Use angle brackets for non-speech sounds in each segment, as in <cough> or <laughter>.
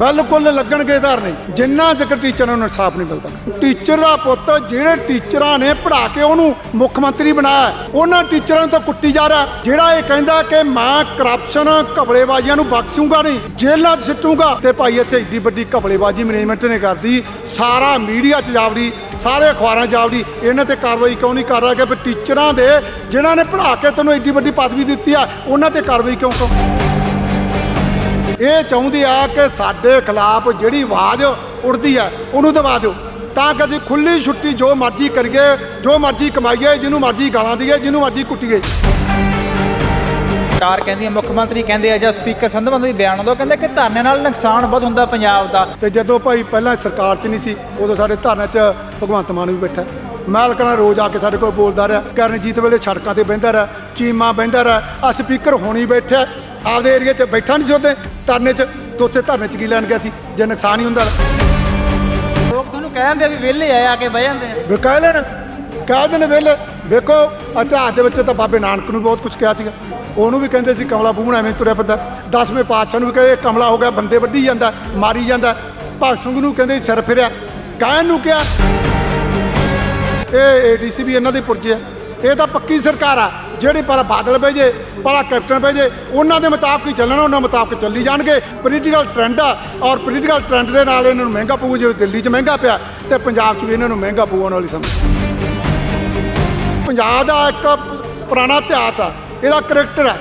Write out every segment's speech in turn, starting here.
ਬਿਲਕੁਲ ਲੱਗਣਗੇ ਧਰਨੇ। ਜਿੰਨਾ ਚਿਰ ਟੀਚਰਾਂ ਨੂੰ ਇਨਸਾਫ ਨਹੀਂ ਮਿਲਦਾ। ਟੀਚਰ ਦਾ ਪੁੱਤ ਜਿਹੜੇ ਟੀਚਰਾਂ ਨੇ ਪੜ੍ਹਾ ਕੇ ਉਹਨੂੰ ਮੁੱਖ ਮੰਤਰੀ ਬਣਾਇਆ ਉਹਨਾਂ ਟੀਚਰਾਂ ਨੂੰ ਤਾਂ ਕੁੱਟੀ ਜਾ ਰਿਹਾ ਜਿਹੜਾ ਇਹ ਕਹਿੰਦਾ ਕਿ ਮੈਂ ਕਰਪਸ਼ਨ ਘਬਲੇਬਾਜ਼ੀਆਂ ਨੂੰ ਬਖਸ਼ੂਗਾ ਨਹੀਂ, ਜੇਲ੍ਹਾਂ 'ਚ ਸਿੱਟੂੰਗਾ। ਤੇ ਭਾਈ ਇੱਥੇ ਏਡੀ ਵੱਡੀ ਘਬਲੇਬਾਜ਼ੀ ਮੈਨੇਜਮੈਂਟ ਨੇ ਕਰਦੀ ਸਾਰਾ ਮੀਡੀਆ 'ਚ ਜਾਵੜੀ, ਸਾਰੇ ਅਖਬਾਰਾਂ 'ਚ ਜਾਵੜੀ। ਇਹਨਾਂ ਤੇ ਕਾਰਵਾਈ ਕਿਉਂ ਨਹੀਂ ਕਰ ਰਿਹਾ ਕਿ ਫਿਰ ਟੀਚਰਾਂ ਦੇ, ਜਿਨ੍ਹਾਂ ਨੇ ਪੜ੍ਹਾ ਕੇ ਤੈਨੂੰ ਏਡੀ ਵੱਡੀ ਪਦਵੀ ਦਿੱਤੀ ਆ, ਉਹਨਾਂ ਤੇ ਕਾਰਵਾਈ ਕਿਉਂ ਕਿਉਂ ਇਹ ਚਾਹੁੰਦੇ ਆ ਕਿ ਸਾਡੇ ਖਿਲਾਫ ਜਿਹੜੀ ਆਵਾਜ਼ ਉੱਠਦੀ ਹੈ ਉਹਨੂੰ ਦਬਾ ਦਿਓ। ਤਾਂ ਕਿ ਅਸੀਂ ਖੁੱਲੀ ਛੁੱਟੀ ਜੋ ਮਰਜ਼ੀ ਕਰੀਏ ਜੋ ਮਰਜ਼ੀ ਕਮਾਈਏ ਜਿਹਨੂੰ ਮਰਜ਼ੀ ਗਾਲਾਂ ਦਈਏ ਜਿਹਨੂੰ ਮਰਜ਼ੀ ਕੁੱਟੀਏ। ਸਰਕਾਰ ਕਹਿੰਦੀ ਹੈ ਮੁੱਖ ਮੰਤਰੀ ਕਹਿੰਦੇ ਆ ਜਾਂ ਸਪੀਕਰ ਸੰਧੂ ਬੰਦੇ ਬਿਆਨ ਆਉਂਦਾ ਉਹ ਕਹਿੰਦੇ ਕਿ ਧਰਨੇ ਨਾਲ ਨੁਕਸਾਨ ਬਹੁਤ ਹੁੰਦਾ ਪੰਜਾਬ ਦਾ। ਤੇ ਜਦੋਂ ਭਾਈ ਪਹਿਲਾਂ ਸਰਕਾਰ 'ਚ ਨਹੀਂ ਸੀ ਉਦੋਂ ਸਾਡੇ ਧਰਨੇ 'ਚ ਭਗਵੰਤ ਮਾਨ ਵੀ ਬੈਠਾ। ਮਾਲਕਾਂ ਰੋਜ਼ ਆ ਕੇ ਸਾਡੇ ਕੋਲ ਬੋਲਦਾ ਰਿਹਾ ਕਰਨਜੀਤ ਵੇਲੇ ਸੜਕਾਂ ਤੇ ਬਹਿੰਦਾ ਰਿਹਾ ਚੀਮਾ ਬਹਿੰਦਾ ਰਿਹਾ ਆ ਸਪੀਕਰ ਹੋਣੀ ਬੈਠਾ ਆਪਦੇ ਏਰੀਆ 'ਚ ਬੈਠਾ ਨਹੀਂ ਸੀ ਉਹਦੇ ਧਰਨੇ 'ਚ ਤੇ ਉੱਥੇ ਧਰਨੇ 'ਚ ਕੀ ਲੈਣ ਗਿਆ ਸੀ? ਜੇ ਨੁਕਸਾਨ ਹੀ ਹੁੰਦਾ ਲੋਕ ਤੁਹਾਨੂੰ ਕਹਿੰਦੇ ਵੀ ਵਿਹਲੇ ਆ ਆ ਕੇ ਬਹਿ ਜਾਂਦੇ ਆ। ਵੀ ਕਹਿ ਲੈਣ ਕਹਿ ਦੇਣ ਵੇਲੇ ਵੇਖੋ ਇਤਿਹਾਸ ਦੇ ਵਿੱਚ ਤਾਂ ਬਾਬੇ ਨਾਨਕ ਨੂੰ ਬਹੁਤ ਕੁਝ ਕਿਹਾ ਸੀਗਾ। ਉਹਨੂੰ ਵੀ ਕਹਿੰਦੇ ਸੀ ਕਮਲਾ ਬੂਹਣਾ ਐਵੇਂ ਤੁਰਿਆ ਫਿਰਦਾ। ਦਸਵੇਂ ਪਾਤਸ਼ਾਹ ਨੂੰ ਵੀ ਕਹਿੰਦੇ ਕਮਲਾ ਹੋ ਗਿਆ ਬੰਦੇ ਵੱਢੀ ਜਾਂਦਾ ਮਾਰੀ ਜਾਂਦਾ। ਭਗਤ ਸਿੰਘ ਨੂੰ ਕਹਿੰਦੇ ਸਿਰ ਫਿਰਿਆ। ਕਹਿਣ ਨੂੰ ਕਿਹਾ। ਇਹ ਏਡੀਸੀ ਵੀ ਇਹਨਾਂ ਦੇ ਪੁਰਜੇ ਆ। ਇਹ ਤਾਂ ਪੱਕੀ ਸਰਕਾਰ ਆ। ਜਿਹੜੀ ਪਰ ਬਾਦਲ ਭੇਜੇ ਪਰ ਕੈਪਟਨ ਭੇਜੇ ਉਹਨਾਂ ਦੇ ਮੁਤਾਬਕ ਹੀ ਚੱਲਣਾ, ਉਹਨਾਂ ਮੁਤਾਬਕ ਚੱਲੀ ਜਾਣਗੇ। ਪੋਲੀਟੀਕਲ ਟ੍ਰੈਂਡ ਆ, ਔਰ ਪੋਲੀਟੀਕਲ ਟ੍ਰੈਂਡ ਦੇ ਨਾਲ ਇਹਨਾਂ ਨੂੰ ਮਹਿੰਗਾ ਪਊ ਜਿਵੇਂ ਦਿੱਲੀ 'ਚ ਮਹਿੰਗਾ ਪਿਆ, ਤੇ ਪੰਜਾਬ 'ਚ ਵੀ ਇਹਨਾਂ ਨੂੰ ਮਹਿੰਗਾ ਪਊਣ ਵਾਲੀ ਸਮੇਂ ਪੰਜਾਬ ਦਾ ਇੱਕ ਪੁਰਾਣਾ ਇਤਿਹਾਸ ਆ, ਇਹਦਾ ਕਰੈਕਟਰ ਹੈ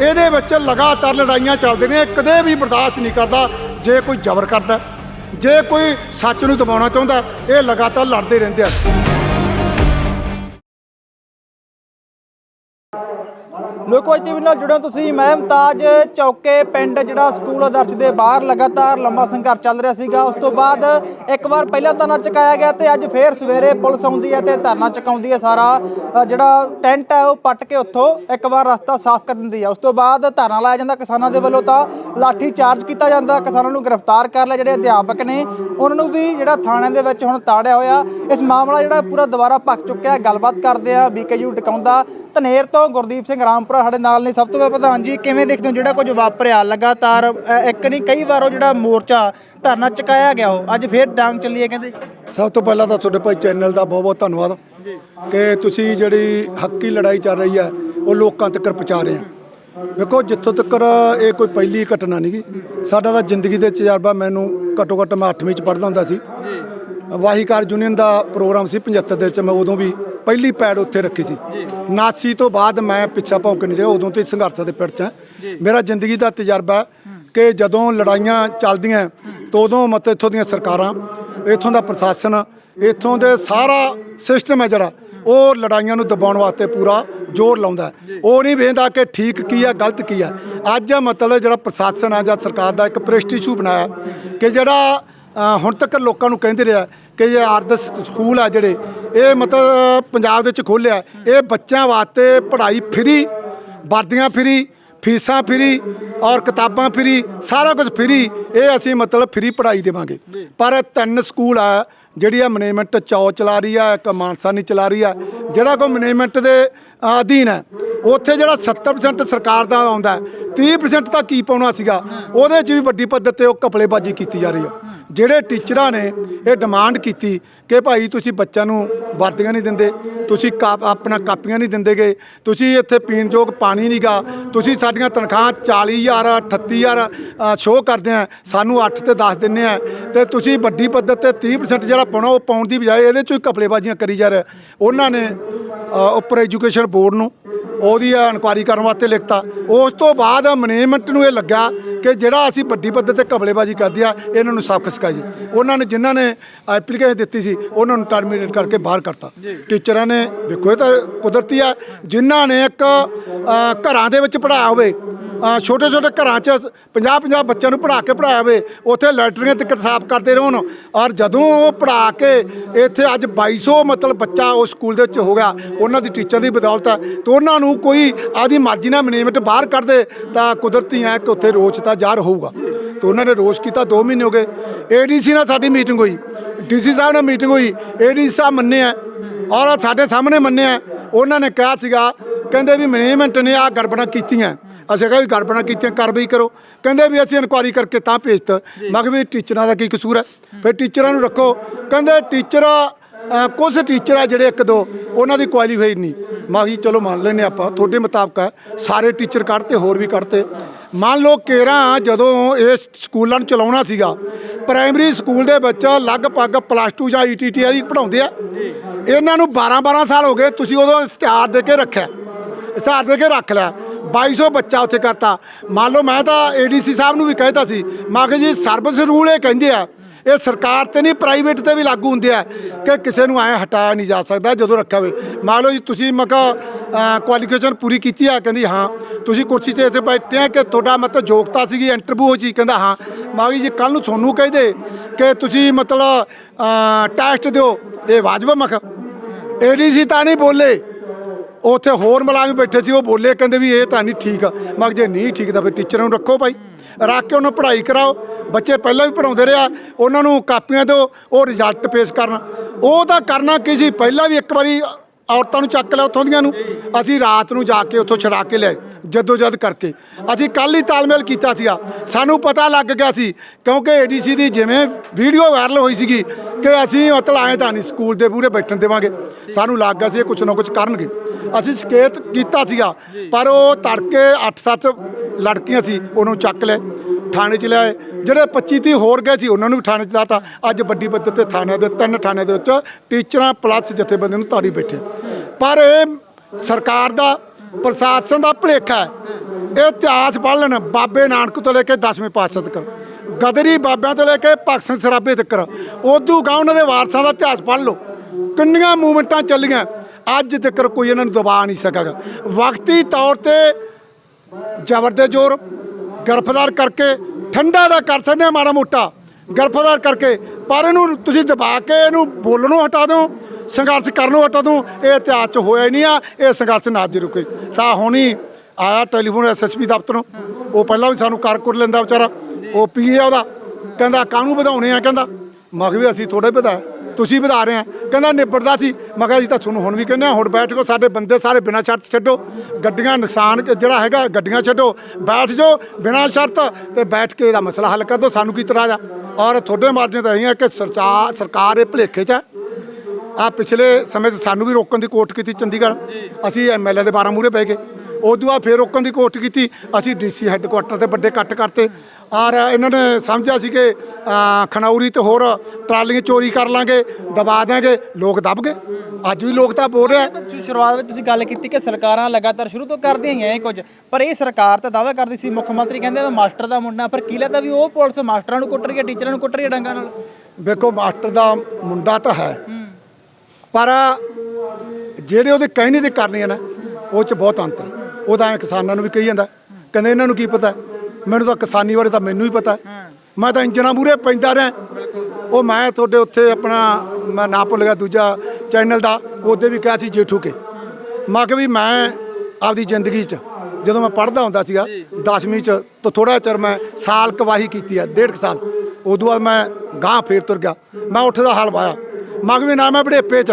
ਇਹਦੇ ਵਿੱਚ ਲਗਾਤਾਰ ਲੜਾਈਆਂ ਚੱਲਦੀਆਂ ਨੇ ਕਦੇ ਵੀ ਬਰਦਾਸ਼ਤ ਨਹੀਂ ਕਰਦਾ, ਜੇ ਕੋਈ ਜ਼ਬਰ ਕਰਦਾ, ਜੇ ਕੋਈ ਸੱਚ ਨੂੰ ਦਬਾਉਣਾ ਚਾਹੁੰਦਾ, ਇਹ ਲਗਾਤਾਰ ਲੜਦੇ ਰਹਿੰਦੇ ਆ। ਲੋਕੋ ਅੱਜ ਟੀਵੀ ਨਾਲ ਜੁੜੇ ਹੋ ਤੁਸੀਂ ਮੈਂ ਮੁਮਤਾਜ ਚੌਕੇ ਪਿੰਡ ਜਿਹੜਾ ਸਕੂਲ ਆਦਰਸ਼ ਦੇ ਬਾਹਰ ਲਗਾਤਾਰ ਲੰਮਾ ਸੰਘਰਸ਼ ਚੱਲ ਰਿਹਾ ਸੀਗਾ। ਉਸ ਤੋਂ ਬਾਅਦ ਇੱਕ ਵਾਰ ਪਹਿਲਾਂ ਧਰਨਾ ਚੁਕਾਇਆ ਗਿਆ ਤੇ ਅੱਜ ਫੇਰ ਸਵੇਰੇ ਪੁਲਿਸ ਆਉਂਦੀ ਹੈ ਤੇ ਧਰਨਾ ਚੁਕਾਉਂਦੀ ਹੈ ਸਾਰਾ। ਅ, ਜਿਹੜਾ ਟੈਂਟ ਹੈ ਉਹ ਪੱਟ ਕੇ ਉੱਥੋਂ ਇੱਕ ਵਾਰ ਰਸਤਾ ਸਾਫ਼ ਕਰ ਦਿੰਦੀ ਹੈ। ਉਸ ਤੋਂ ਬਾਅਦ ਧਰਨਾ ਲਾਇਆ ਜਾਂਦਾ ਕਿਸਾਨਾਂ ਦੇ ਵੱਲੋਂ ਤਾਂ ਲਾਠੀ ਚਾਰਜ ਕੀਤਾ ਜਾਂਦਾ। ਕਿਸਾਨਾਂ ਨੂੰ ਗ੍ਰਿਫਤਾਰ ਕਰ ਲਿਆ ਜਿਹੜੇ ਅਧਿਆਪਕ ਨੇ ਉਹਨਾਂ ਨੂੰ ਵੀ ਜਿਹੜਾ ਥਾਣਿਆਂ ਦੇ ਵਿੱਚ ਹੁਣ ਤਾੜਿਆ ਹੋਇਆ। ਇਸ ਮਾਮਲਾ ਜਿਹੜਾ ਪੂਰਾ ਦੁਬਾਰਾ ਭਖ ਚੁੱਕਿਆ ਗੱਲਬਾਤ ਕਰਦੇ ਆ ਬੀਕੇਯੂ ਟਿਕਾਉਂਦਾ ਧਨੇਰ ਤੋਂ ਗੁਰਦੀਪ ਸਿੰਘ ਰਾਮਪੁਰਾ। ਸਾਡੇ ਨਾਲ ਨੇ। ਸਭ ਤੋਂ ਪਹਿਲਾਂ ਪ੍ਰਧਾਨ ਜੀ ਕਿਵੇਂ ਦੇਖਦੇ ਹੋ ਜਿਹੜਾ ਕੁਝ ਵਾਪਰਿਆ? ਲਗਾਤਾਰ ਅ, ਇੱਕ ਨਹੀਂ ਕਈ ਵਾਰ ਉਹ ਜਿਹੜਾ ਮੋਰਚਾ ਧਰਨਾ ਚੁਕਾਇਆ ਗਿਆ ਉਹ। ਅੱਜ ਫੇਰ ਡਾਂਗ ਚੱਲੀ ਹੈ ਕਹਿੰਦੇ। ਸਭ ਤੋਂ ਪਹਿਲਾਂ ਤਾਂ ਤੁਹਾਡੇ ਭਾਈ ਚੈਨਲ ਦਾ ਬਹੁਤ ਬਹੁਤ ਧੰਨਵਾਦ। ਕਿ ਤੁਸੀਂ ਜਿਹੜੀ ਹੱਕੀ ਲੜਾਈ ਚੱਲ ਰਹੀ ਹੈ ਉਹ ਲੋਕਾਂ ਤੱਕ ਪਹੁੰਚਾ ਰਹੇ ਆ ਵੇਖੋ ਜਿੱਥੋਂ ਤੱਕ ਇਹ ਕੋਈ ਪਹਿਲੀ ਘਟਨਾ ਨਹੀਂ ਗੀ। ਸਾਡਾ ਤਾਂ ਜ਼ਿੰਦਗੀ ਦੇ ਤਜਰਬਾ ਮੈਨੂੰ ਘੱਟੋ ਘੱਟ ਮੈਂ 8ਵੀਂ ਚ ਪੜ੍ਹਦਾ ਹੁੰਦਾ ਸੀ। ਵਾਹੀਕਾਰ ਯੂਨੀਅਨ ਦਾ ਪ੍ਰੋਗਰਾਮ ਸੀ 75 ਦੇ ਵਿੱਚ ਮੈਂ ਉਦੋਂ ਵੀ ਪਹਿਲੀ ਪੈੜ ਉੱਥੇ ਰੱਖੀ ਸੀ। 79 ਤੋਂ ਬਾਅਦ ਮੈਂ ਪਿੱਛਾ ਭੌਂਕ ਨਹੀਂ ਰਿਹਾ ਉਦੋਂ ਤੋਂ ਹੀ ਸੰਘਰਸ਼ ਦੇ ਪਿੜ ਚ ਹਾਂ। ਮੇਰਾ ਜ਼ਿੰਦਗੀ ਦਾ ਤਜਰਬਾ ਕਿ ਜਦੋਂ ਲੜਾਈਆਂ ਚੱਲਦੀਆਂ ਤਾਂ ਉਦੋਂ ਮਤਲਬ ਇੱਥੋਂ ਦੀਆਂ ਸਰਕਾਰਾਂ ਇੱਥੋਂ ਦਾ ਪ੍ਰਸ਼ਾਸਨ ਇੱਥੋਂ ਦੇ ਸਾਰਾ ਸਿਸਟਮ ਹੈ ਜਿਹੜਾ ਉਹ ਲੜਾਈਆਂ ਨੂੰ ਦਬਾਉਣ ਵਾਸਤੇ ਪੂਰਾ ਜ਼ੋਰ ਲਾਉਂਦਾ ਹੈ। ਉਹ ਨਹੀਂ ਵੇਖਦਾ ਕਿ ਠੀਕ ਕੀ ਹੈ ਗਲਤ ਕੀ ਹੈ। ਅੱਜ ਮਤਲਬ ਜਿਹੜਾ ਪ੍ਰਸ਼ਾਸਨ ਆ ਜਾਂ ਸਰਕਾਰ ਦਾ ਇੱਕ ਪ੍ਰੈਸਟੀਜ ਇਸ਼ੂ ਬਣਾਇਆ ਕਿ ਜਿਹੜਾ ਅ, ਹੁਣ ਤੱਕ ਲੋਕਾਂ ਨੂੰ ਕਹਿੰਦੇ ਰਿਹਾ ਕਿ ਇਹ ਆਰਦਸ ਸਕੂਲ ਆ ਜਿਹੜੇ, ਇਹ ਮਤਲਬ ਪੰਜਾਬ ਵਿੱਚ ਖੋਲਿਆ ਇਹ ਬੱਚਿਆਂ ਵਾਸਤੇ ਪੜ੍ਹਾਈ ਫਰੀ, ਵਰਦੀਆਂ ਫਰੀ, ਫੀਸਾਂ ਫਰੀ ਔਰ ਕਿਤਾਬਾਂ ਫਰੀ, ਸਾਰਾ ਕੁਝ ਫਰੀ, ਇਹ ਅਸੀਂ ਮਤਲਬ ਫਰੀ ਪੜ੍ਹਾਈ ਦੇਵਾਂਗੇ। ਪਰ ਤਿੰਨ ਸਕੂਲ ਆ, ਜਿਹੜੀ ਆ ਮੈਨੇਜਮੈਂਟ ਚੌ ਚਲਾ ਰਹੀ ਆ, ਇੱਕ ਮਾਨਸਾ ਨਹੀਂ ਚਲਾ ਰਹੀ ਆ। ਜਿਹੜਾ ਕੋ ਮੈਨੇਜਮੈਂਟ ਦੇ ਅਧੀਨ ਹੈ। ਉੱਥੇ ਜਿਹੜਾ 70% ਸਰਕਾਰ ਦਾ ਆਉਂਦਾ ਹੈ, 30% ਤਾਂ ਕੀ ਪਾਉਣਾ ਸੀਗਾ ਉਹਦੇ 'ਚ ਵੀ ਵੱਡੀ ਪੱਧਰ ਤੇ ਉਹ ਕਪਲੇਬਾਜ਼ੀ ਕੀਤੀ ਜਾ ਰਹੀ ਹੈ। ਜਿਹੜੇ ਟੀਚਰਾਂ ਨੇ ਇਹ ਡਿਮਾਂਡ ਕੀਤੀ ਕਿ ਭਾਈ ਤੁਸੀਂ ਬੱਚਿਆਂ ਨੂੰ ਵਰਦੀਆਂ ਨਹੀਂ ਦਿੰਦੇ ਤੁਸੀਂ ਕਾਪ ਆਪਣਾ ਕਾਪੀਆਂ ਨਹੀਂ ਦਿੰਦੇਗੇ ਤੁਸੀਂ ਇੱਥੇ ਪੀਣ ਯੋਗ ਪਾਣੀ ਨਹੀਂਗਾ ਤੁਸੀਂ ਸਾਡੀਆਂ ਤਨਖਾਹਾਂ 40000 38000 ਸ਼ੋਅ ਕਰਦੇ ਆ ਸਾਨੂੰ 8 ਤੇ 10 ਦਿੰਨੇ ਆ ਤੇ ਤੁਸੀਂ ਵੱਡੀ ਪੱਧਰ ਤੇ 30% ਜਿਹੜਾ ਪਾਉਣਾ ਉਹ ਪਾਉਣ ਦੀ ਬਜਾਏ ਇਹਦੇ ਚੋਂ ਹੀ ਕਪਲੇਬਾਜ਼ੀਆਂ ਕਰੀ ਜਾ ਰਹੇ ਉਹਨਾਂ ਨੇ ਉੱਪਰ ਐਜੂਕੇਸ਼ਨ ਬੋਰਡ ਨੂੰ ਉਹਦੀ ਇਨਕੁਆਰੀ ਕਰਨ ਵਾਸਤੇ ਲਿਖਤਾ। ਉਸ ਤੋਂ ਬਾਅਦ ਮੈਨੇਜਮੈਂਟ ਨੂੰ ਇਹ ਲੱਗਾ ਕਿ ਜਿਹੜਾ ਅਸੀਂ ਵੱਡੀ ਪੱਧਰ ਤੇ ਕਬਲੇਬਾਜ਼ੀ ਕਰਦੇ ਆ ਇਹਨਾਂ ਨੂੰ ਸਬਕ ਸਿਖਾਈਏ ਉਹਨਾਂ ਨੇ ਜਿਨ੍ਹਾਂ ਨੇ ਐਪਲੀਕੇਸ਼ਨ ਦਿੱਤੀ ਸੀ ਉਹਨਾਂ ਨੂੰ ਟਰਮੀਨੇਟ ਕਰਕੇ ਬਾਹਰ ਕਰਤਾ। ਟੀਚਰਾਂ ਨੇ ਵੇਖੋ ਇਹ ਤਾਂ ਕੁਦਰਤੀ ਆ ਜਿਨ੍ਹਾਂ ਨੇ ਇੱਕ ਘਰਾਂ ਦੇ ਵਿੱਚ ਪੜਾਇਆ ਹੋਵੇ ਛੋਟੇ ਛੋਟੇ ਘਰਾਂ 'ਚ 50 50 ਬੱਚਿਆਂ ਨੂੰ ਪੜ੍ਹਾ ਕੇ ਪੜਾਇਆ ਹੋਵੇ ਉੱਥੇ ਲੈਟਰੀਆਂ ਤੱਕ ਸਾਫ਼ ਕਰਦੇ ਰਹਣ ਔਰ ਜਦੋਂ ਉਹ ਪੜ੍ਹਾ ਕੇ ਇੱਥੇ ਅੱਜ 2200 ਮਤਲਬ ਬੱਚਾ ਉਸ ਸਕੂਲ ਦੇ ਵਿੱਚ ਹੋ ਗਿਆ, ਉਹਨਾਂ ਦੀ ਟੀਚਰ ਦੀ ਬਦੌਲਤ ਹੈ, ਤੇ ਉਹਨਾਂ ਨੂੰ ਕੋਈ ਆਦੀ ਮਰਜ਼ੀ ਨਾਲ ਮੈਨੇਜਮੈਂਟ ਬਾਹਰ ਕੱਢਦੇ ਤਾਂ ਕੁਦਰਤੀ ਹੈ ਕਿ ਉੱਥੇ ਰੋਚ ਤਾਂ ਜ਼ਾਹਰ ਹੋਊਗਾ। ਤੇ ਉਹਨਾਂ ਨੇ ਰੋਸ਼ ਕੀਤਾ 2 ਮਹੀਨੇ ਹੋ ਗਏ। ਏਡੀਸੀ ਨਾਲ ਸਾਡੀ ਮੀਟਿੰਗ ਹੋਈ ਡੀਸੀ ਸਾਹਿਬ ਨਾਲ ਮੀਟਿੰਗ ਹੋਈ ਏਡੀਸੀ ਸਾਹਿਬ ਮੰਨੇ ਆ ਔਰ ਸਾਡੇ ਸਾਹਮਣੇ ਮੰਨਿਆ, ਉਹਨਾਂ ਨੇ ਕਿਹਾ ਸੀਗਾ ਕਹਿੰਦੇ ਵੀ ਮੈਨੇਜਮੈਂਟ ਨੇ ਆ ਗੜਬੜਾਂ ਕੀਤੀਆਂ। ਅਸੀਂ ਕਿਹਾ ਵੀ ਗੜਬੜਾਂ ਕੀਤੀਆਂ ਕਾਰਵਾਈ ਕਰੋ। ਕਹਿੰਦੇ ਵੀ ਅਸੀਂ ਇਨਕੁਆਰੀ ਕਰਕੇ ਤਾਂ ਭੇਜਤਾ। ਮੈਂ ਕਿਹਾ ਵੀ ਟੀਚਰਾਂ ਦਾ ਕੀ ਕਸੂਰ ਹੈ? ਫਿਰ ਟੀਚਰਾਂ ਨੂੰ ਰੱਖੋ। ਕਹਿੰਦੇ ਟੀਚਰ ਕੁਝ ਟੀਚਰ ਆ ਜਿਹੜੇ ਇੱਕ ਦੋ ਉਹਨਾਂ ਦੀ ਕੁਆਲੀਫਾਈਡ ਨਹੀਂ। ਮੈਂ ਕਿਹਾ ਜੀ ਚਲੋ ਮੰਨ ਲੈਨੇ ਆਪਾਂ। ਤੁਹਾਡੇ ਮੁਤਾਬਕ ਸਾਰੇ ਟੀਚਰ ਕੱਢਤੇ ਹੋਰ ਵੀ ਕੱਢਤੇ। ਮੰਨ ਲਓ ਕੇਰਾਂ ਜਦੋਂ ਇਹ ਸਕੂਲਾਂ ਨੂੰ ਚਲਾਉਣਾ ਸੀਗਾ ਪ੍ਰਾਇਮਰੀ ਸਕੂਲ ਦੇ ਵਿੱਚ ਲਗਭਗ ਪਲੱਸ 2 ਜਾਂ ਈਟੀਟੀ ਵਾਲੀ ਪੜਾਉਂਦੇ ਆ। ਇਹਨਾਂ ਨੂੰ 12 12 ਸਾਲ ਹੋ ਗਏ। ਤੁਸੀਂ ਉਦੋਂ ਇਸ਼ਤਿਹਾਰ ਦੇ ਕੇ ਰੱਖਿਆ। ਇਸ਼ਤਿਹਾਰ ਦੇ ਕੇ ਰੱਖ ਲਿਆ। 2200 ਬੱਚਾ ਉੱਥੇ ਕਰਤਾ। ਮੰਨ ਲਓ ਮੈਂ ਤਾਂ ਏਡੀਸੀ ਸਾਹਿਬ ਨੂੰ ਵੀ ਕਹਿਤਾ ਸੀ, ਮੈਂ ਕਿਹਾ ਜੀ ਸਰਵਿਸ ਰੂਲ ਇਹ ਕਹਿੰਦੇ ਆ, ਇਹ ਸਰਕਾਰ ਤੇ ਨਹੀਂ ਪ੍ਰਾਈਵੇਟ ਤੇ ਵੀ ਲਾਗੂ ਹੁੰਦੇ ਆ ਕਿ ਕਿਸੇ ਨੂੰ ਐ ਹਟਾਇਆ ਨਹੀਂ ਜਾ ਸਕਦਾ ਜਦੋਂ ਰੱਖਿਆ ਹੋਵੇ। ਮੰਨ ਲਓ ਜੀ ਤੁਸੀਂ ਮੈਂ ਕੁਆਲੀਫਿਕੇਸ਼ਨ ਪੂਰੀ ਕੀਤੀ ਆ, ਕਹਿੰਦੀ ਹਾਂ। ਤੁਸੀਂ ਕੁਰਸੀ ਤੇ ਇੱਥੇ ਬੈਠੇ ਆ ਕਿ ਤੁਹਾਡਾ ਮਤਲਬ ਯੋਗਤਾ ਸੀਗੀ ਇੰਟਰਵਿਊ ਹੋ ਜੀ ਕਹਿੰਦਾ ਹਾਂ। ਮੈਂ ਜੀ ਕੱਲ ਨੂੰ ਤੁਹਾਨੂੰ ਕਹਿੰਦੇ ਕਿ ਤੁਸੀਂ ਮਤਲਬ ਟੈਸਟ ਦਿਓ, ਇਹ ਵਾਜਬ ਮਖ ਮੈਂ ਕਿਹਾ। ਏਡੀਸੀ ਤਾਂ ਨਹੀਂ ਬੋਲੇ। ਉੱਥੇ ਹੋਰ ਮੁਲਾਜ਼ਮ ਬੈਠੇ ਸੀ, ਉਹ ਬੋਲੇ, ਕਹਿੰਦੇ ਵੀ ਇਹ ਤਾਂ ਨਹੀਂ ਠੀਕ ਆ। ਮੈਂ ਜੇ ਨਹੀਂ ਠੀਕ ਤਾਂ ਫਿਰ ਟੀਚਰਾਂ ਨੂੰ ਰੱਖੋ ਭਾਈ। ਰੱਖ ਕੇ ਉਹਨੂੰ ਪੜ੍ਹਾਈ ਕਰਾਓ। ਬੱਚੇ ਪਹਿਲਾਂ ਵੀ ਪੜਾਉਂਦੇ ਰਿਹਾ, ਉਹਨਾਂ ਨੂੰ ਕਾਪੀਆਂ ਦਿਓ, ਉਹ ਰਿਜ਼ਲਟ ਪੇਸ਼ ਕਰਨ। ਉਹ ਤਾਂ ਕਰਨਾ ਕੀ ਸੀ, ਪਹਿਲਾਂ ਵੀ ਇੱਕ ਵਾਰੀ ਔਰਤਾਂ ਨੂੰ ਚੱਕ ਲਿਆ ਉੱਥੋਂ ਦੀਆਂ ਨੂੰ। ਅਸੀਂ ਰਾਤ ਨੂੰ ਜਾ ਕੇ ਉੱਥੋਂ ਛੜਾ ਕੇ ਲਿਆਏ ਜੱਦੋ ਜਦ ਕਰਕੇ। ਅਸੀਂ ਕੱਲ ਹੀ ਤਾਲਮੇਲ ਕੀਤਾ ਸੀਗਾ। ਸਾਨੂੰ ਪਤਾ ਲੱਗ ਗਿਆ ਸੀ, ਕਿਉਂਕਿ ਏਡੀਸੀ ਦੀ ਜਿਵੇਂ ਵੀਡੀਓ ਵਾਇਰਲ ਹੋਈ ਸੀਗੀ ਕਿ ਅਸੀਂ ਮਤਲਬ ਆਏ ਤਾਂ ਨਹੀਂ ਸਕੂਲ ਦੇ ਪੂਰੇ ਬੈਠਣ ਦੇਵਾਂਗੇ। ਸਾਨੂੰ ਲੱਗ ਗਿਆ ਸੀ ਇਹ ਕੁਛ ਨਾ ਕੁਛ ਕਰਨਗੇ। ਅਸੀਂ ਸ਼ਿਕਾਇਤ ਕੀਤਾ ਸੀਗਾ, ਪਰ ਉਹ ਤੜਕੇ 8-7 ਲੜਕੀਆਂ ਸੀ, ਉਹਨੂੰ ਚੱਕ ਲਏ। ਥਾਣੇ 'ਚ ਲਿਆਏ ਜਿਹੜੇ 25 30 ਹੋਰ ਗਏ ਸੀ, ਉਹਨਾਂ ਨੂੰ ਵੀ ਥਾਣੇ 'ਚ ਦਾਤਾ ਅੱਜ ਵੱਡੀ ਪੱਧਰ ਤੇ ਥਾਣੇ ਦੇ, ਤਿੰਨ ਥਾਣੇ ਦੇ ਵਿੱਚ ਟੀਚਰਾਂ, ਪਲੱਸ ਜਥੇਬੰਦੀਆਂ ਨੂੰ ਤਾੜੀ ਬੈਠੇ। ਪਰ ਇਹ ਸਰਕਾਰ ਦਾ, ਪ੍ਰਸ਼ਾਸਨ ਦਾ ਭੁਲੇਖਾ ਹੈ। ਇਹ ਇਤਿਹਾਸ ਪੜ੍ਹ ਲੈਣ। ਬਾਬੇ ਨਾਨਕ ਤੋਂ ਲੈ ਕੇ 10ਵੇਂ ਪਾਤਸ਼ਾਹ ਤੱਕ। ਗਦਰੀ ਬਾਬਿਆਂ ਤੋਂ ਲੈ ਕੇ ਭਗਤ ਸਿੰਘ ਸਰਾਭੇ ਤੱਕ। ਉਦੋਂ ਗਾ ਉਹਨਾਂ ਦੇ ਵਾਰਸਾਂ ਦਾ ਇਤਿਹਾਸ ਪੜ੍ਹ ਲਓ। ਕਿੰਨੀਆਂ ਮੂਵਮੈਂਟਾਂ ਚੱਲੀਆਂ। ਅੱਜ ਤੱਕ ਕੋਈ ਇਹਨਾਂ ਨੂੰ ਦਬਾ ਨਹੀਂ ਸਕਾਗਾ। ਵਕਤੀ ਤੌਰ ਤੇ ਜ਼ਬਰ ਦੇ ਜ਼ੋਰ। ਗਰਫਦਾਰ ਕਰਕੇ ਠੰਡਾ ਦਾ ਕਰ ਸਕਦੇ ਆ ਮਾੜਾ ਮੋਟਾ। ਗਰਫਦਾਰ ਕਰਕੇ, ਪਰ ਇਹਨੂੰ ਤੁਸੀਂ ਦਬਾ ਕੇ ਇਹਨੂੰ ਬੋਲਣੋਂ ਹਟਾ ਦਿਓ, ਸੰਘਰਸ਼ ਕਰਨੋਂ ਹਟਾ ਦਿਓ, ਇਹ ਇਤਿਹਾਸ 'ਚ ਹੋਇਆ ਹੀ ਨਹੀਂ ਆ, ਇਹ ਸੰਘਰਸ਼ ਨਾ ਅੱਜ ਰੁਕੇ। ਤਾਂ ਹੁਣੀ ਆਇਆ ਟੈਲੀਫੋਨ ਐਸਐਸਪੀ ਦਫ਼ਤਰੋਂ, ਉਹ ਪਹਿਲਾਂ ਵੀ ਸਾਨੂੰ ਕਰ ਕੁਰ ਲੈਂਦਾ ਵਿਚਾਰਾ, ਉਹ ਪੀਏ ਉਹਦਾ, ਕਹਿੰਦਾ ਕਾਹਨੂੰ ਵਧਾਉਣੇ ਆ, ਕਹਿੰਦਾ ਮਗਰ ਵੀ ਅਸੀਂ ਥੋੜੇ ਵਧਾਏ ਤੁਸੀਂ ਵਧਾ ਰਹੇ ਆ ਕਹਿੰਦਾ ਨਿਬੜਦਾ ਸੀ। ਮੈਂ ਕਿਹਾ ਜੀ ਤਾਂ ਤੁਹਾਨੂੰ ਹੁਣ ਵੀ ਕਹਿੰਦੇ ਆ ਹੁਣ ਬੈਠ ਕੇ ਸਾਡੇ ਬੰਦੇ ਸਾਰੇ ਬਿਨਾਂ ਸ਼ਰਤ ਛੱਡੋ। ਗੱਡੀਆਂ ਨੁਕਸਾਨ ਜਿਹੜਾ ਹੈਗਾ, ਗੱਡੀਆਂ ਛੱਡੋ। ਬੈਠ ਜਾਓ ਬਿਨਾਂ ਸ਼ਰਤ ਤੇ ਬੈਠ ਕੇ ਇਹਦਾ ਮਸਲਾ ਹੱਲ ਕਰ ਦਿਓ। ਸਾਨੂੰ ਕੀ ਇਤਰਾਜ਼ ਆ? ਔਰ ਤੁਹਾਡੇ ਮਾਰਜਨ ਤਾਂ ਇਹ ਹੈ ਕਿ ਸਰਕਾਰ ਸਰਕਾਰ ਇਹ ਭੁਲੇਖੇ 'ਚ ਹੈ ਆ ਪਿਛਲੇ ਸਮੇਂ 'ਚ ਸਾਨੂੰ ਵੀ ਰੋਕਣ ਦੀ ਕੋਸ਼ਿਸ਼ ਕੀਤੀ ਚੰਡੀਗੜ੍ਹ। ਅਸੀਂ ਐਮਐਲਏ ਦੇ ਬਾਰਾਂ ਮੂਹਰੇ ਪੈ ਗਏ। ਉਦੋਂ ਬਾਅਦ ਫੇਰ ਰੋਕਣ ਦੀ ਕੋਸ਼ਿਸ਼ ਕੀਤੀ। ਅਸੀਂ ਡੀਸੀ ਹੈੱਡਕੁਆਟਰ ਤੇ ਵੱਡੇ ਕੱਟ ਕਰਤੇ। ਔਰ ਇਹਨਾਂ ਨੇ ਸਮਝਿਆ ਸੀ ਕਿ ਖਨੌਰੀ ਤੇ ਹੋਰ ਟਰਾਲੀਆਂ ਚੋਰੀ ਕਰ ਲਾਂਗੇ ਦਬਾ ਦਿਆਂਗੇ ਲੋਕ ਦਬ ਗਏ। ਅੱਜ ਵੀ ਲੋਕ ਤਾਂ ਬੋਲ ਰਿਹਾ ਸ਼ੁਰੂਆਤ ਵਿੱਚ ਤੁਸੀਂ ਗੱਲ ਕੀਤੀ ਕਿ ਸਰਕਾਰਾਂ ਲਗਾਤਾਰ ਸ਼ੁਰੂ ਤੋਂ ਕਰਦੀਆਂ ਹੀ ਇਹ ਕੁਝ ਪਰ ਇਹ ਸਰਕਾਰ ਤਾਂ ਦਾਅਵਾ ਕਰਦੀ ਸੀ ਮੁੱਖ ਮੰਤਰੀ ਕਹਿੰਦੇ ਮੈਂ ਮਾਸਟਰ ਦਾ ਮੁੰਡਾ ਪਰ ਕੀ ਲੱਗਦਾ ਵੀ ਉਹ ਪੁਲਿਸ ਮਾਸਟਰਾਂ ਨੂੰ ਕੁੱਟ ਰਹੀ ਹੈ ਟੀਚਰਾਂ ਨੂੰ ਕੁੱਟ ਰਹੀ ਹੈ ਡੰਗਾਂ ਨਾਲ? ਵੇਖੋ ਮਾਸਟਰ ਦਾ ਮੁੰਡਾ ਤਾਂ ਹੈ। ਪਰ ਜਿਹੜੇ ਉਹਦੇ ਕਹਿਣੇ ਤੇ ਕਰਨੇ ਆ ਨਾ ਉਹ ਚ ਬਹੁਤ ਅੰਤਰ। ਉਹ ਤਾਂ ਐਂ ਕਿਸਾਨਾਂ ਨੂੰ ਵੀ ਕਹੀ ਜਾਂਦਾ। ਕਹਿੰਦੇ ਇਹਨਾਂ ਨੂੰ ਕੀ ਪਤਾ? ਮੈਨੂੰ ਤਾਂ ਕਿਸਾਨੀ ਬਾਰੇ ਤਾਂ ਮੈਨੂੰ ਹੀ ਪਤਾ। ਮੈਂ ਤਾਂ ਇੰਜਨਾਂ ਮੂਰੇ ਪੈਂਦਾ ਰਿਹਾ। ਉਹ ਮੈਂ ਤੁਹਾਡੇ ਉੱਥੇ ਆਪਣਾ ਮੈਂ ਨਾ ਭੁੱਲ ਗਿਆ ਦੂਜਾ ਚੈਨਲ ਦਾ ਉਹਦੇ ਵੀ ਕਿਹਾ ਸੀ ਜੇਠੂ ਕੇ। ਮੈਂ ਕਿਹਾ ਵੀ ਮੈਂ ਆਪਦੀ ਜ਼ਿੰਦਗੀ 'ਚ ਜਦੋਂ ਮੈਂ ਪੜ੍ਹਦਾ ਹੁੰਦਾ ਸੀਗਾ 10ਵੀਂ 'ਚ ਤਾਂ ਥੋੜਾ ਚਿਰ ਮੈਂ ਸਾਲ ਕਵਾਹੀ ਕੀਤੀ ਆ ਡੇਢ ਕੁ ਸਾਲ। ਉਦੋਂ ਬਾਅਦ ਮੈਂ ਗਾਂ ਫੇਰ ਤੁਰ ਗਿਆ। ਮੈਂ ਉੱਠ ਦਾ ਹਾਲ ਵਾਇਆ ਵੀ ਨਾ ਮੈਂ ਬੜੇਪੇ 'ਚ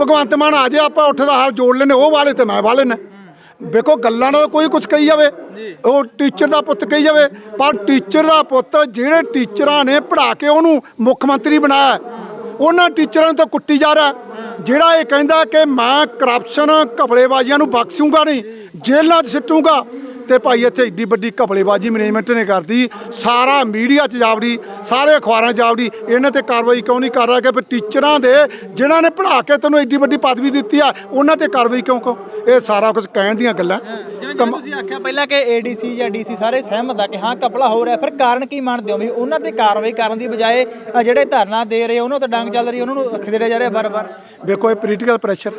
ਭਗਵੰਤ ਮਾਨ ਆ ਜੇ ਆਪਾਂ ਉੱਠ ਦਾ ਹਾਲ ਜੋੜ ਲੈਨੇ ਉਹ ਵਾਲੇ ਤੇ ਮੈਂ ਵਾਲੇ ਨੇ ਵੇਖੋ ਗੱਲਾਂ ਦਾ ਕੋਈ ਕੁਝ ਕਹੀ ਜਾਵੇ। ਉਹ ਟੀਚਰ ਦਾ ਪੁੱਤ ਕਹੀ ਜਾਵੇ। ਪਰ ਟੀਚਰ ਦਾ ਪੁੱਤ ਜਿਹੜੇ ਟੀਚਰਾਂ ਨੇ ਪੜ੍ਹਾ ਕੇ ਉਹਨੂੰ ਮੁੱਖ ਮੰਤਰੀ ਬਣਾਇਆ ਉਹਨਾਂ ਟੀਚਰਾਂ ਨੂੰ ਤਾਂ ਕੁੱਟੀ ਜਾ ਰਿਹਾ। ਜਿਹੜਾ ਇਹ ਕਹਿੰਦਾ ਕਿ ਮੈਂ ਕਰਪਸ਼ਨ ਘਪਲੇਬਾਜ਼ੀਆਂ ਨੂੰ ਬਖਸ਼ੂੰਗਾ ਨਹੀਂ ਜੇਲ੍ਹਾਂ 'ਚ ਸਿੱਟੂੰਗਾ ਤੇ ਭਾਈ ਇੱਥੇ ਏਡੀ ਵੱਡੀ ਘਪਲੇਬਾਜ਼ੀ ਮੈਨੇਜਮੈਂਟ ਨੇ ਕਰਦੀ ਸਾਰਾ ਮੀਡੀਆ 'ਚ ਜਾਵੜੀ ਸਾਰੇ ਅਖਬਾਰਾਂ 'ਚ ਜਾਵੜੀ ਇਹਨਾਂ ਤੇ ਕਾਰਵਾਈ ਕਿਉਂ ਨਹੀਂ ਕਰ ਰਿਹਾ ਕਿ ਫਿਰ ਟੀਚਰਾਂ ਦੇ ਜਿਨ੍ਹਾਂ ਨੇ ਪੜ੍ਹਾ ਕੇ ਤੈਨੂੰ ਏਡੀ ਵੱਡੀ ਪਦਵੀ ਦਿੱਤੀ ਆ ਉਹਨਾਂ ਤੇ ਕਾਰਵਾਈ ਕਿਉਂ ਕੋ ਇਹ ਸਾਰਾ ਕੁਝ ਕਹਿਣ ਦੀਆਂ ਗੱਲਾਂ। ਜਿਵੇਂ ਤੁਸੀਂ ਆਖਿਆ ਪਹਿਲਾਂ ਕਿ ਏਡੀਸੀ ਜਾਂ ਡੀਸੀ ਸਾਰੇ ਸਹਿਮਤ ਆ ਕਿ ਹਾਂ ਕਪਲਾ ਹੋ ਰਿਹਾ ਫਿਰ ਕਾਰਨ ਕੀ ਮੰਨਦੇ ਹੋ? ਵੀ ਉਹਨਾਂ ਤੇ ਕਾਰਵਾਈ ਕਰਨ ਦੀ ਬਜਾਏ ਜਿਹੜੇ ਧਰਨਾ ਦੇ ਰਹੇ ਉਹਨਾਂ ਤੇ ਡੰਗ ਚੱਲ ਰਹੀ ਉਹਨਾਂ ਨੂੰ ਖਿਦੜੇ ਜਾ ਰਿਹਾ ਬਾਰ-ਬਾਰ ਵੇਖੋ ਇਹ ਪੋਲੀਟੀਕਲ ਪ੍ਰੈਸ਼ਰ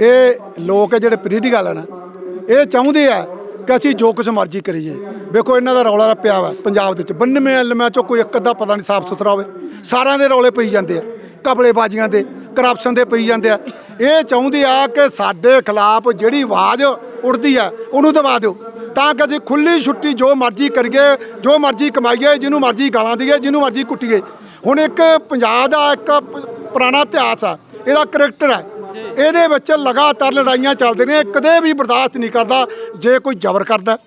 ਇਹ ਲੋਕ ਜਿਹੜੇ ਪੋਲੀਟੀਕਲ ਆ ਨਾ ਇਹ ਚਾਹੁੰਦੇ ਆ ਕਿ ਅਸੀਂ ਜੋ ਕੁਝ ਮਰਜ਼ੀ ਕਰੀਏ। ਵੇਖੋ ਇਹਨਾਂ ਦਾ ਰੌਲਾ ਪਿਆ ਵਾ ਪੰਜਾਬ ਦੇ ਵਿੱਚ। 92 ਐਲਮਾ ਚੋਂ ਕੋਈ ਇੱਕ ਅੱਧਾ ਪਤਾ ਨਹੀਂ ਸਾਫ਼ ਸੁਥਰਾ ਹੋਵੇ। ਸਾਰਿਆਂ ਦੇ ਰੌਲੇ ਪਈ ਜਾਂਦੇ ਆ। ਕਪਲੇਬਾਜ਼ੀਆਂ ਦੇ ਕਰਪਸ਼ਨ ਦੇ ਪਈ ਜਾਂਦੇ ਆ। ਇਹ ਚਾਹੁੰਦੇ ਆ ਕਿ ਸਾਡੇ ਖਿਲਾਫ ਜਿਹੜੀ ਆਵਾਜ਼ ਉੱਠਦੀ ਆ, ਉਹਨੂੰ ਦਬਾ ਦਿਓ। ਤਾਂ ਕਿ ਅਸੀਂ ਖੁੱਲੀ ਛੁੱਟੀ ਜੋ ਮਰਜ਼ੀ ਕਰੀਏ, ਜੋ ਮਰਜ਼ੀ ਕਮਾਈਏ, ਜਿਹਨੂੰ ਮਰਜ਼ੀ ਗਾਲਾਂ ਦਈਏ, ਜਿਹਨੂੰ ਮਰਜ਼ੀ ਕੁੱਟੀਏ। ਹੁਣ ਇੱਕ ਪੰਜਾਬ ਦਾ ਇੱਕ ਪੁਰਾਣਾ ਇਤਿਹਾਸ ਆ। ਇਹਦਾ ਕਰੈਕਟਰ ਹੈ ਇਹਦੇ ਵਿੱਚ ਲਗਾਤਾਰ ਲੜਾਈਆਂ ਚੱਲਦੀਆਂ ਨੇ ਕਦੇ ਵੀ ਬਰਦਾਸ਼ਤ ਨਹੀਂ ਕਰਦਾ, ਜੇ ਕੋਈ ਜ਼ਬਰ ਕਰਦਾ।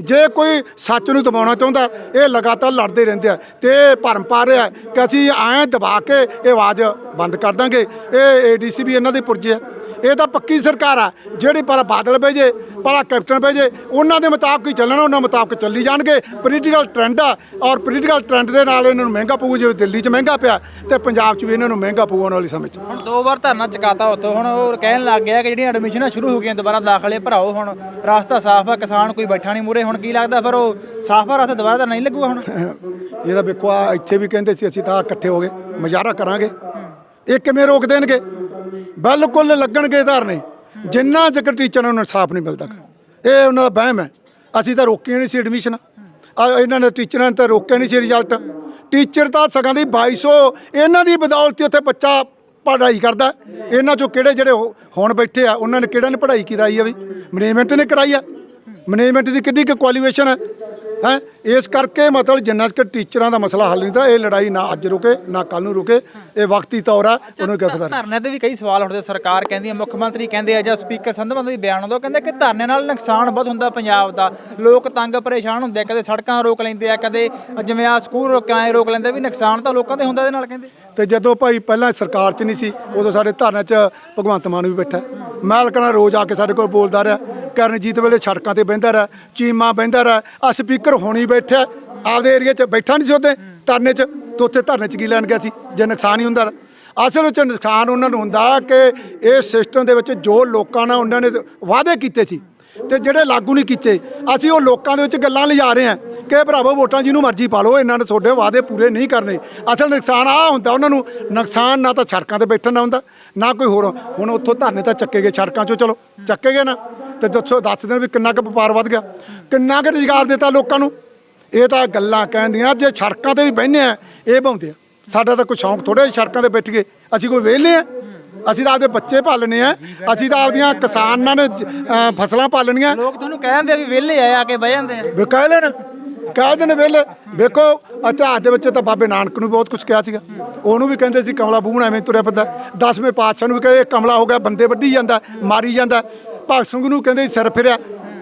ਜੇ ਕੋਈ ਸੱਚ ਨੂੰ ਦਬਾਉਣਾ ਚਾਹੁੰਦਾ, ਇਹ ਲਗਾਤਾਰ ਲੜਦੇ ਰਹਿੰਦੇ ਆ ਤੇ ਇਹ ਭਰਮ ਪਾ ਰਿਹਾ ਕਿ ਅਸੀਂ ਐਂ ਦਬਾ ਕੇ ਇਹ ਆਵਾਜ਼ ਬੰਦ ਕਰ ਦਾਂਗੇ। ਇਹ ਏਡੀਸੀ ਵੀ ਇਹਨਾਂ ਦੇ ਪੁਰਜੇ ਆ ਇਹ ਤਾਂ ਪੱਕੀ ਸਰਕਾਰ ਆ। ਜਿਹੜੀ ਪਰ ਬਾਦਲ ਭੇਜੇ ਪਰ ਕੈਪਟਨ ਭੇਜੇ ਉਹਨਾਂ ਦੇ ਮੁਤਾਬਕ ਹੀ ਚੱਲਣਾ ਉਹਨਾਂ ਮੁਤਾਬਕ ਚੱਲੀ ਜਾਣਗੇ। ਪੋਲੀਟੀਕਲ ਟ੍ਰੈਂਡ ਆ ਔਰ ਪੋਲੀਟੀਕਲ ਟ੍ਰੈਂਡ ਦੇ ਨਾਲ ਇਹਨਾਂ ਨੂੰ ਮਹਿੰਗਾ ਪਊ ਜਿਵੇਂ ਦਿੱਲੀ 'ਚ ਮਹਿੰਗਾ ਪਿਆ ਤੇ ਪੰਜਾਬ 'ਚ ਵੀ ਇਹਨਾਂ ਨੂੰ ਮਹਿੰਗਾ ਪਊ ਆਉਣ ਵਾਲੇ ਸਮੇਂ 'ਚ। ਹੁਣ ਦੋ ਵਾਰ ਧਰਨਾ ਚੁਕਾਤਾ ਉੱਥੋਂ। ਹੁਣ ਉਹ ਕਹਿਣ ਲੱਗ ਗਿਆ ਕਿ ਜਿਹੜੀਆਂ ਐਡਮਿਸ਼ਨਾਂ ਸ਼ੁਰੂ ਹੋ ਗਈਆਂ ਦੁਬਾਰਾ ਦਾਖਲੇ ਭਰਾਓ ਹੁਣ। ਰਸਤਾ ਸਾਫ਼ ਆ ਕਿਸਾਨ ਕੋਈ ਬੈਠਾ ਨਹੀਂ ਮੂਰੇ ਹੁਣ ਕੀ ਲੱਗਦਾ ਫਿਰ ਉਹ ਸਾਫ਼ ਆ ਰਸਤਾ ਦੁਬਾਰਾ ਤਾਂ ਨਹੀਂ ਲੱਗੂਗਾ ਹੁਣ? <laughs> ਇਹਦਾ ਵੇਖੋ ਆ ਇੱਥੇ ਵੀ ਕਹਿੰਦੇ ਸੀ ਅਸੀਂ ਤਾਂ ਇਕੱਠੇ ਹੋ ਗਏ ਮੁਜ਼ਾਹਰਾ ਕਰਾਂਗੇ। ਇਹ ਕਿਵੇਂ ਰੋਕ ਦੇਣਗੇ? ਬਿਲਕੁਲ ਲੱਗਣਗੇ ਧਰਨੇ ਜਿੰਨਾ ਚਿਰ ਟੀਚਰਾਂ ਨੂੰ ਇਨਸਾਫ ਨਹੀਂ ਮਿਲਦਾ। ਇਹ ਉਹਨਾਂ ਦਾ ਵਹਿਮ ਹੈ। ਅਸੀਂ ਤਾਂ ਰੋਕਿਆ ਨਹੀਂ ਸੀ ਐਡਮਿਸ਼ਨ ਆ ਇਹਨਾਂ ਨੇ ਟੀਚਰਾਂ ਨੇ ਤਾਂ ਰੋਕਿਆ ਨਹੀਂ ਸੀ ਰਿਜ਼ਲਟ ਟੀਚਰ ਤਾਂ ਸਗਾਂ ਦੀ 2200 ਇਹਨਾਂ ਦੀ ਬਦੌਲਤ ਉੱਥੇ ਬੱਚਾ ਪੜ੍ਹਾਈ ਕਰਦਾ। ਇਹਨਾਂ ਚੋਂ ਕਿਹੜੇ ਜਿਹੜੇ ਹੋ- ਹੁਣ ਬੈਠੇ ਆ, ਉਹਨਾਂ ਨੇ ਕਿਹੜਾ ਨੇ ਪੜ੍ਹਾਈ ਕਰਾਈ ਆ ਵੀ? ਮੈਨੇਜਮੈਂਟ ਨੇ ਕਰਾਈ ਆ। ਮੈਨੇਜਮੈਂਟ ਦੀ ਕਿੰਨੀ ਕੁ ਕੁਆਲੀਫਿਕੇਸ਼ਨ ਹੈ। ਹੈ? ਇਸ ਕਰਕੇ ਮਤਲਬ ਜਿੰਨਾ ਚਿਰ ਟੀਚਰਾਂ ਦਾ ਮਸਲਾ ਹੱਲ ਨਹੀਂ ਤਾਂ ਇਹ ਲੜਾਈ ਨਾ ਅੱਜ ਰੁਕੇ ਨਾ ਕੱਲ ਨੂੰ ਰੁਕੇ ਇਹ ਵਕਤੀ ਤੌਰ ਆ ਉਹਨੂੰ ਗਿਰਫਤਾਰ ਧਰਨੇ ਤੇ ਵੀ ਕਈ ਸਵਾਲ ਉੱਠਦੇ ਸਰਕਾਰ ਕਹਿੰਦੀ ਹੈ ਮੁੱਖ ਮੰਤਰੀ ਕਹਿੰਦੇ ਆ ਜਾਂ ਸਪੀਕਰ ਸੰਧਵਾਂ ਦਾ ਵੀ ਬਿਆਨ ਆਉਂਦਾ ਉਹ ਕਹਿੰਦੇ ਕਿ ਧਰਨੇ ਨਾਲ ਨੁਕਸਾਨ ਬਹੁਤ ਹੁੰਦਾ ਪੰਜਾਬ ਦਾ। ਲੋਕ ਤੰਗ ਪਰੇਸ਼ਾਨ ਹੁੰਦੇ ਆ ਕਦੇ ਸੜਕਾਂ ਰੋਕ ਲੈਂਦੇ ਆ ਕਦੇ ਜਿਵੇਂ ਆ ਸਕੂਲ ਰੋਕਾਂ ਐ ਰੋਕ ਲੈਂਦੇ ਵੀ ਨੁਕਸਾਨ ਤਾਂ ਲੋਕਾਂ ਦੇ ਹੁੰਦਾ ਇਹਦੇ ਨਾਲ ਕਹਿੰਦੇ। ਤੇ ਜਦੋਂ ਭਾਈ ਪਹਿਲਾਂ ਸਰਕਾਰ 'ਚ ਨਹੀਂ ਸੀ ਉਦੋਂ ਸਾਡੇ ਧਰਨੇ 'ਚ ਭਗਵੰਤ ਮਾਨ ਵੀ ਬੈਠਾ। ਮਾਲਕਣਾ ਰੋਜ਼ ਆ ਕੇ ਸਾਡੇ ਕੋਲ ਬੋਲਦਾ ਰਿਹਾ। ਕਰਨਜੀਤ ਵੇਲੇ ਸੜਕਾਂ ਤੇ ਬਹਿੰਦਾ ਰਿਹਾ, ਚੀਮਾ ਬਹਿੰਦਾ ਰਿਹਾ ਆ ਸਪੀਕਰ ਹੋਣੀ ਬੈਠਿਆ ਆਪਦੇ ਏਰੀਆ 'ਚ ਬੈਠਾ ਨਹੀਂ ਸੀ ਉੱਥੇ ਧਰਨੇ 'ਚ, ਤੇ ਉੱਥੇ ਧਰਨੇ 'ਚ ਕੀ ਲੈਣ ਗਿਆ ਸੀ? ਜੇ ਨੁਕਸਾਨ ਹੀ ਹੁੰਦਾ ਅਸਲ ਵਿੱਚ ਨੁਕਸਾਨ ਉਹਨਾਂ ਨੂੰ ਹੁੰਦਾ ਕਿ ਇਹ ਸਿਸਟਮ ਦੇ ਵਿੱਚ ਜੋ ਲੋਕਾਂ ਨਾਲ ਉਹਨਾਂ ਨੇ ਵਾਅਦੇ ਕੀਤੇ ਸੀ ਤੇ ਜਿਹੜੇ ਲਾਗੂ ਨਹੀਂ ਕੀਤੇ, ਅਸੀਂ ਉਹ ਲੋਕਾਂ ਦੇ ਵਿੱਚ ਗੱਲਾਂ ਲਿਜਾ ਰਹੇ ਹਾਂ ਕਿ ਭਰਾਵੋ ਵੋਟਾਂ ਜਿਹਨੂੰ ਮਰਜ਼ੀ ਪਾ ਲਓ, ਇਹਨਾਂ ਨੇ ਤੁਹਾਡੇ ਵਾਅਦੇ ਪੂਰੇ ਨਹੀਂ ਕਰਨੇ। ਅਸਲ ਨੁਕਸਾਨ ਆ ਹੁੰਦਾ ਉਹਨਾਂ ਨੂੰ, ਨੁਕਸਾਨ ਨਾ ਤਾਂ ਸੜਕਾਂ ਤੇ ਬੈਠਣ ਨਾ ਹੁੰਦਾ, ਨਾ ਕੋਈ ਹੋਰ। ਹੁਣ ਉੱਥੋਂ ਧਰਨੇ ਤਾਂ ਚੱਕੇ ਗਏ ਸੜਕਾਂ 'ਚੋਂ, ਚਲੋ, ਚੱਕੇ ਗਏ ਨਾ। ਤੇ ਦੱਸੋ, ਦੱਸ ਦੇਣ ਵੀ ਕਿੰਨਾ ਕੁ ਵਪਾਰ ਵੱਧ ਗਿਆ, ਕਿੰਨਾ ਕੁ ਰੁਜ਼ਗਾਰ ਦਿੱਤਾ ਲੋਕਾਂ ਨੂੰ। ਇਹ ਤਾਂ ਗੱਲਾਂ ਕਹਿੰਦੀਆਂ ਜੇ ਸੜਕਾਂ ਤੇ ਵੀ ਬਹਿੰਦੇ ਆ ਇਹ ਭਾਉਂਦੇ ਆ। ਸਾਡਾ ਤਾਂ ਕੋਈ ਸ਼ੌਂਕ ਥੋੜੇ ਸੜਕਾਂ ਤੇ ਬੈਠ ਗਏ ਅਸੀਂ ਕੋਈ ਵਿਹਲੇ ਆ ਅਸੀਂ ਤਾਂ ਆਪਦੇ ਬੱਚੇ ਪਾਲਣੇ ਆ। ਅਸੀਂ ਤਾਂ ਆਪਦੀਆਂ ਕਿਸਾਨਾਂ ਨੇ ਜ- ਫਸਲਾਂ ਪਾਲਣੀਆਂ। ਲੋਕ ਤੁਹਾਨੂੰ ਕਹਿੰਦੇ ਵੀ ਵਿਹਲੇ ਆ ਆ ਕੇ ਬਹਿ ਜਾਂਦੇ ਆ। ਵੀ ਕਹਿ ਲੈਣ ਕਹਿ ਦੇਣ ਵੇਲੇ ਵੇਖੋ ਇਤਿਹਾਸ ਦੇ ਵਿੱਚ ਤਾਂ ਬਾਬੇ ਨਾਨਕ ਨੂੰ ਬਹੁਤ ਕੁਝ ਕਿਹਾ ਸੀਗਾ। ਉਹਨੂੰ ਵੀ ਕਹਿੰਦੇ ਸੀ ਕਮਲਾ ਬੂਹਣ ਐਵੇਂ ਤੁਰਿਆ ਫਿਰਦਾ। ਦਸਵੇਂ ਪਾਤਸ਼ਾਹ ਨੂੰ ਵੀ ਕਹੇ ਕਮਲਾ ਹੋ ਗਿਆ ਬੰਦੇ ਵੱਢੀ ਜਾਂਦਾ ਮਾਰੀ ਜਾਂਦਾ। ਭਗਤ ਸਿੰਘ ਨੂੰ ਕਹਿੰਦੇ ਸੀ ਸਿਰ ਫਿਰਿਆ।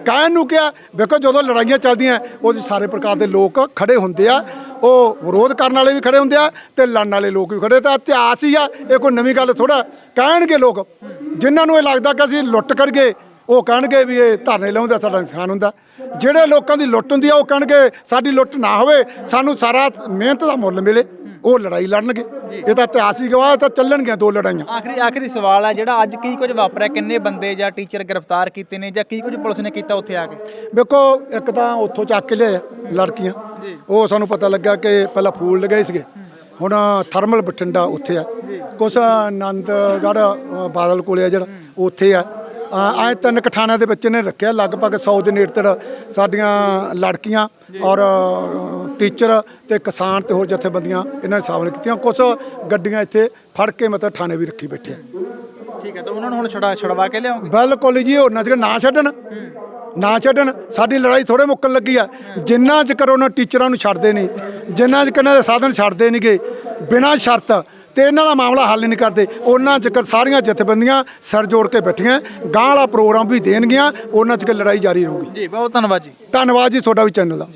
ਕਹਿਣ ਨੂੰ ਕਿਹਾ, ਵੇਖੋ ਜਦੋਂ ਲੜਾਈਆਂ ਚੱਲਦੀਆਂ ਉਹਦੇ ਸਾਰੇ ਪ੍ਰਕਾਰ ਦੇ ਲੋਕ ਖੜੇ ਹੁੰਦੇ ਆ, ਉਹ ਵਿਰੋਧ ਕਰਨ ਵਾਲੇ ਵੀ ਖੜੇ ਹੁੰਦੇ ਆ ਤੇ ਲੜਨ ਵਾਲੇ ਲੋਕ ਵੀ ਖੜੇ ਤਾਂ ਇਤਿਹਾਸ ਹੀ ਆ, ਇਹ ਕੋਈ ਨਵੀਂ ਗੱਲ ਥੋੜਾ ਕਹਿਣਗੇ ਲੋਕ, ਜਿਨ੍ਹਾਂ ਨੂੰ ਇਹ ਲੱਗਦਾ ਕਿ ਅਸੀਂ ਲੁੱਟ ਕਰਗੇ ਉਹ ਕਹਿਣਗੇ ਵੀ ਇਹ ਧਰਨੇ ਲਾਉਂਦਾ ਸਾਡਾ ਨੁਕਸਾਨ ਹੁੰਦਾ। ਜਿਹੜੇ ਲੋਕਾਂ ਦੀ ਲੁੱਟ ਹੁੰਦੀ ਆ ਉਹ ਕਹਿਣਗੇ ਸਾਡੀ ਲੁੱਟ ਨਾ ਹੋਵੇ ਸਾਨੂੰ ਸਾਰਾ ਮਿਹਨਤ ਦਾ ਮੁੱਲ ਮਿਲੇ ਉਹ ਲੜਾਈ ਲੜਨਗੇ। ਇਹ ਤਾਂ ਇਤਿਹਾਸਿਕ ਗਵਾਹ ਤਾਂ ਚੱਲਣਗੀਆਂ ਦੋ ਲੜਾਈਆਂ। ਆਖਰੀ ਆਖਰੀ ਸਵਾਲ ਹੈ ਜਿਹੜਾ ਅੱਜ ਕੀ ਕੁਝ ਵਾਪਰਿਆ ਕਿੰਨੇ ਬੰਦੇ ਜਾਂ ਟੀਚਰ ਗ੍ਰਿਫਤਾਰ ਕੀਤੇ ਨੇ ਜਾਂ ਕੀ ਕੁਝ ਪੁਲਿਸ ਨੇ ਕੀਤਾ ਉੱਥੇ ਆ ਕੇ? ਵੇਖੋ ਇੱਕ ਤਾਂ ਉੱਥੋਂ ਚੱਕ ਕੇ ਲਿਆ ਲੜਕੀਆਂ। ਉਹ ਸਾਨੂੰ ਪਤਾ ਲੱਗਾ ਕਿ ਪਹਿਲਾਂ ਫੂਲ ਲਗਾਏ ਸੀਗੇ। ਹੁਣ ਥਰਮਲ ਬਠਿੰਡਾ ਉੱਥੇ ਆ। ਕੁਛ ਆਨੰਦਗੜ੍ਹ ਅ, ਬਾਦਲ ਕੋਲੇ ਆ ਜਿਹੜਾ ਉੱਥੇ ਆ। ਆਏ ਤਿੰਨ ਕਠਾਣਿਆਂ ਦੇ ਬੱਚੇ ਨੇ ਰੱਖਿਆ ਲਗਭਗ 100 ਦੇ ਨੇੜੇ ਤੇੜ ਸਾਡੀਆਂ ਲੜਕੀਆਂ ਔਰ ਟੀਚਰ ਤੇ ਕਿਸਾਨ ਤੇ ਹੋਰ ਜਥੇਬੰਦੀਆਂ ਇਹਨਾਂ ਨੇ ਸ਼ਾਮਲ ਕੀਤੀਆਂ। ਕੁਛ ਗੱਡੀਆਂ ਇੱਥੇ ਫੜ ਕੇ ਮਤਲਬ ਥਾਣੇ ਵੀ ਰੱਖੀ ਬੈਠੇ ਆ। ਠੀਕ ਹੈ ਤਾਂ ਉਹਨਾਂ ਨੂੰ ਹੁਣ ਛੁਡਾ ਛੁਡਵਾ ਕੇ ਲਿਆਉਂਗੇ? ਬਿਲਕੁਲ ਜੀ ਉਹਨਾਂ ਚ ਨਾ ਛੱਡਣ। ਨਾ ਛੱਡਣ ਸਾਡੀ ਲੜਾਈ ਥੋੜੇ ਮੁੱਕਣ ਲੱਗੀ ਆ। ਜਿੰਨਾ ਚਿਰ ਉਹਨਾਂ ਟੀਚਰਾਂ ਨੂੰ ਛੱਡਦੇ ਨਹੀਂ ਜਿੰਨਾ ਚਿਰ ਇਹਨਾਂ ਦੇ ਸਾਧਨ ਛੱਡਦੇ ਨਹੀਂਗੇ ਬਿਨਾਂ ਸ਼ਰਤ ਤੇ ਇਹਨਾਂ ਦਾ ਮਾਮਲਾ ਹੱਲ ਨਹੀਂ ਕਰਦੇ। ਉਹਨਾਂ ਚਿਰ ਸਾਰੀਆਂ ਜਥੇਬੰਦੀਆਂ ਸਿਰ ਜੋੜ ਕੇ ਬੈਠੀਆਂ ਗਾਂ ਵਾਲਾ ਪ੍ਰੋਗਰਾਮ ਵੀ ਦੇਣਗੀਆਂ ਉਹਨਾਂ ਚਿਰ ਲੜਾਈ ਜਾਰੀ ਰਹੂਗੀ। ਜੀ ਬਹੁਤ ਧੰਨਵਾਦ ਜੀ। ਧੰਨਵਾਦ ਜੀ ਤੁਹਾਡਾ ਵੀ ਚੈਨਲ ਦਾ।